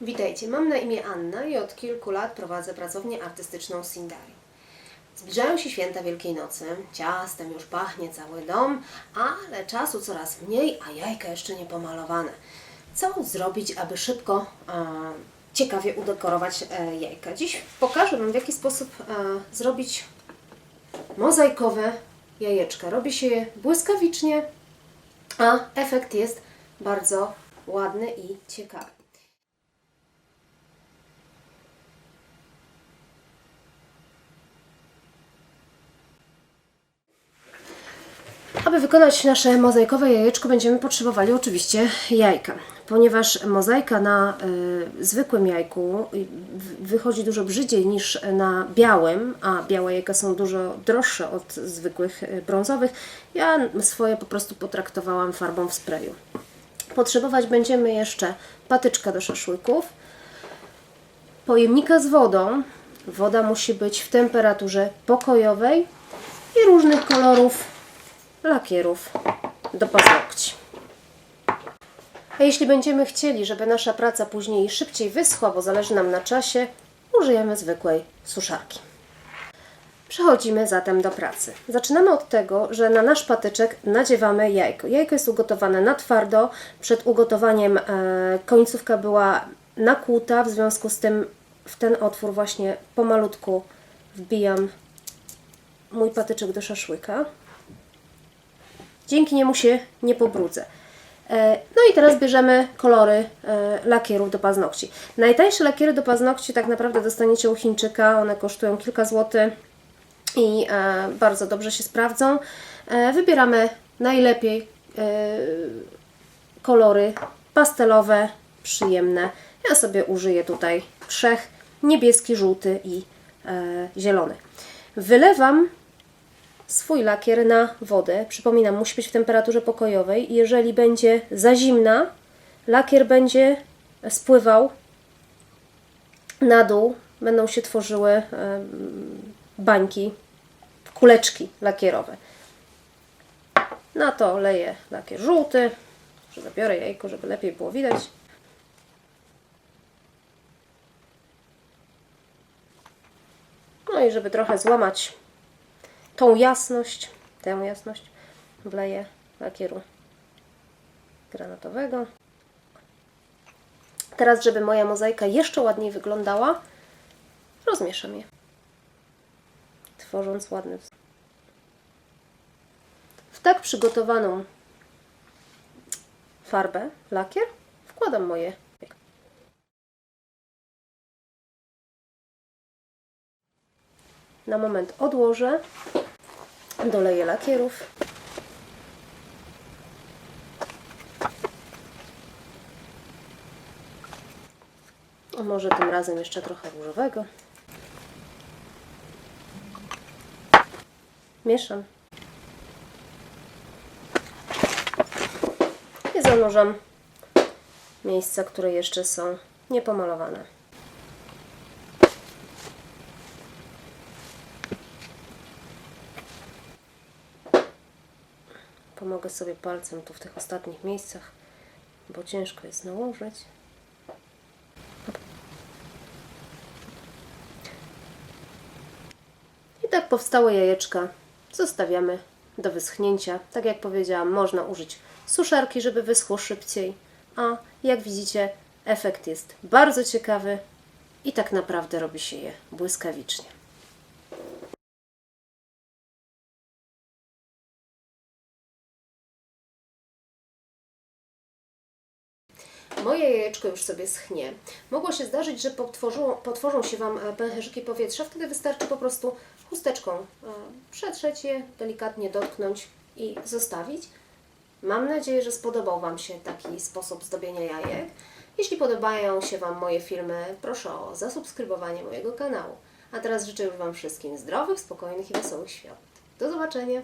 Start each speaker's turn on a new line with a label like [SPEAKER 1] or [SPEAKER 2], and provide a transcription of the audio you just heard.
[SPEAKER 1] Witajcie, mam na imię Anna i od kilku lat prowadzę pracownię artystyczną Sindari. Zbliżają się święta Wielkiej Nocy, ciastem już pachnie cały dom, ale czasu coraz mniej, a jajka jeszcze nie pomalowane. Co zrobić, aby szybko, e, ciekawie udekorować e, jajka? Dziś pokażę Wam, w jaki sposób e, zrobić mozaikowe jajeczka. Robi się je błyskawicznie, a efekt jest bardzo ładny i ciekawy. Aby wykonać nasze mozaikowe jajeczko, będziemy potrzebowali oczywiście jajka. Ponieważ mozaika na y, zwykłym jajku y, wychodzi dużo brzydziej niż na białym, a białe jajka są dużo droższe od zwykłych y, brązowych, ja swoje po prostu potraktowałam farbą w sprayu. Potrzebować będziemy jeszcze patyczka do szaszłyków, pojemnika z wodą. Woda musi być w temperaturze pokojowej i różnych kolorów lakierów do paznokci. A jeśli będziemy chcieli, żeby nasza praca później szybciej wyschła, bo zależy nam na czasie, użyjemy zwykłej suszarki. Przechodzimy zatem do pracy. Zaczynamy od tego, że na nasz patyczek nadziewamy jajko. Jajko jest ugotowane na twardo. Przed ugotowaniem e, końcówka była nakłuta, w związku z tym w ten otwór właśnie pomalutku wbijam mój patyczek do szaszłyka. Dzięki niemu się nie pobrudzę. E, No i teraz bierzemy kolory e, lakierów do paznokci. Najtańsze lakiery do paznokci tak naprawdę dostaniecie u Chińczyka. One kosztują kilka złotych i e, bardzo dobrze się sprawdzą. Wybieramy najlepiej kolory pastelowe, przyjemne. Ja sobie użyję tutaj trzech: niebieski, żółty i zielony. Wylewam swój lakier na wodę. Przypominam, musi być w temperaturze pokojowej. Jeżeli będzie za zimna, lakier będzie spływał na dół. Będą się tworzyły bańki, kuleczki lakierowe. Na to leję lakier żółty. Że zabiorę jajko, żeby lepiej było widać. No i żeby trochę złamać tą jasność, tę jasność wleję lakieru granatowego. Teraz, żeby moja mozaika jeszcze ładniej wyglądała, rozmieszam je, tworząc ładny wzór. W tak przygotowaną farbę, lakier, wkładam moje Na moment odłożę, doleję lakierów. A może tym razem jeszcze trochę różowego. Mieszam. I zanurzam miejsca, które jeszcze są niepomalowane. Pomogę sobie palcem tu w tych ostatnich miejscach, bo ciężko jest nałożyć. I tak powstałe jajeczka zostawiamy do wyschnięcia. Tak jak powiedziałam, można użyć suszarki, żeby wyschło szybciej. A jak widzicie, efekt jest bardzo ciekawy i tak naprawdę robi się je błyskawicznie. Moje jajeczko już sobie schnie. Mogło się zdarzyć, że potworzą, się Wam e, pęcherzyki powietrza. Wtedy wystarczy po prostu chusteczką e, przetrzeć je, delikatnie dotknąć i zostawić. Mam nadzieję, że spodobał Wam się taki sposób zdobienia jajek. Jeśli podobają się Wam moje filmy, proszę o zasubskrybowanie mojego kanału. A teraz życzę już Wam wszystkim zdrowych, spokojnych i wesołych świąt. Do zobaczenia!